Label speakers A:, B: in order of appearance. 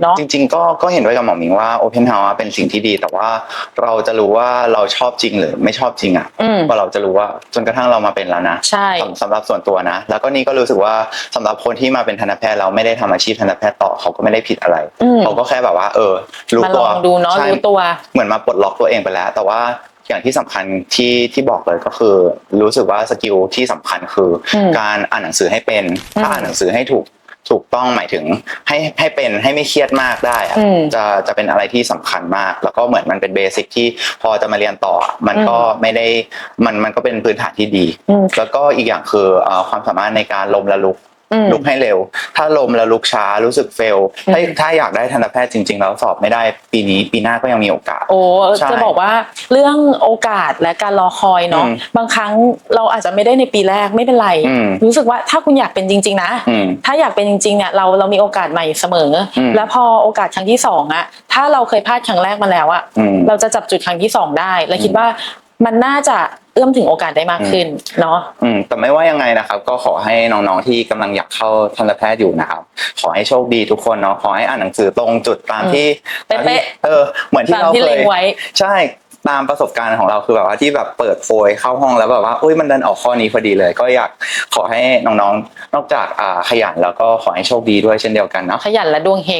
A: เนาะ
B: จริงๆ ก็ก็เห็นด้วยกับหมอหมิงว่า Open House เป็นสิ่งที่ดี แต่ว่าเราจะรู้ว่าเราชอบจริงหรือไม่ชอบจริงอะ
A: อืม
B: พอเราจะรู้ว่าจนกระทั่งเรามาเป็นแล้วนะ
A: ใช่
B: สำสำหรับส่วนตัวนะ แล้วก็นี่ก็รู้สึกว่าสำหรับคนที่มาเป็นทันตแพทย์เราไม่ได้ทำอาชีพทันตแพทย์ต่อเขาก็ไม่ได้ผิดอะไร
A: อืม
B: เขาก็แค่แบบว่า เออ รู้
A: มาล
B: ตัว
A: องดูเนาะ
B: ใช่
A: รู้ตัว
B: เหมือนมาปลดล็อกตัวเองไปแล้ว แต่ว่าอย่างที่สำคัญที่ที่บอกเลยก็คือ รู้สึกว่าสกิลที่สำคัญคืออ
A: ม
B: การอ่านหนังสือให้เป็น ถ้า
A: อืม
B: อ่านหนังสือให้ถูก ถูกต้องหมายถึงให้ให้เป็นให้ไม่เครียดมากได้อะ
A: อืม
B: จะจะเป็นอะไรที่สำคัญมาก แล้วก็เหมือนมันเป็นเบสิกที่พอจะมาเรียนต่อ มันก็ไม่ได้มันมันก็เป็นพื้นฐานที่ดี
A: อืม
B: แล้วก็อีกอย่างคือเอ่อความสามารถในการลมและลุก
A: อืม
B: ลุกให้เร็ว ถ้าลมและลุกช้ารู้สึกเฟล ถ้า
A: อืม
B: ถ้าอยากได้ทันตแพทย์จริง ๆ แล้วสอบไม่ได้ปีนี้ปีหน้าก็ยังมีโอกาส
A: โอ้
B: ใช่
A: จะบอกว่าเรื่องโอกาสและการรอคอยเนาะ
B: อืม
A: บางครั้งเราอาจจะไม่ได้ในปีแรกไม่เป็นไร
B: อืม
A: รู้สึกว่าถ้าคุณอยากเป็นจริง ๆ นะ
B: อืม
A: ถ้าอยากเป็นจริงๆเนี่ยเราเรามีโอกาสใหม่เสมออ
B: ม
A: แล้วพอโอกาสครั้งที่สองอะถ้าเราเคยพลาดครั้งแรกมาแล้วอะ
B: อืม
A: เราจะจับจุดครั้งที่สองได้ และคิดว่ามันน่าจะเอื้อมถึงโอกาสได้มากขึ้นเนาะ
B: อืมแต่ไม่ว่ายังไงนะครับ ก็ขอให้น้องๆที่กำลังอยากเข้าทันตแพทย์อยู่นะครับ ขอให้โชคดีทุกคนเนาะขอให้อ่านหนังสือตรงจุดตาม
A: อืม
B: ที่
A: เป๊ะๆ
B: ตามที่เออ เหมือนที่
A: ตาม
B: เรา
A: ที่
B: เค
A: เล็
B: ย
A: งไว้
B: ใช่ตามประสบการณ์ของเราคือแบบว่าที่แบบเปิดโฟยเข้าห้องแล้วแบบว่าอุ้ยมันดันออกข้อนี้พอดีเลย ก็อยากขอให้น้องๆนอกจากอ่าขยันแล้วก็ขอให้โชคดีด้วยเช่นเดียวกันเนาะ
A: ขยันและดวงเฮง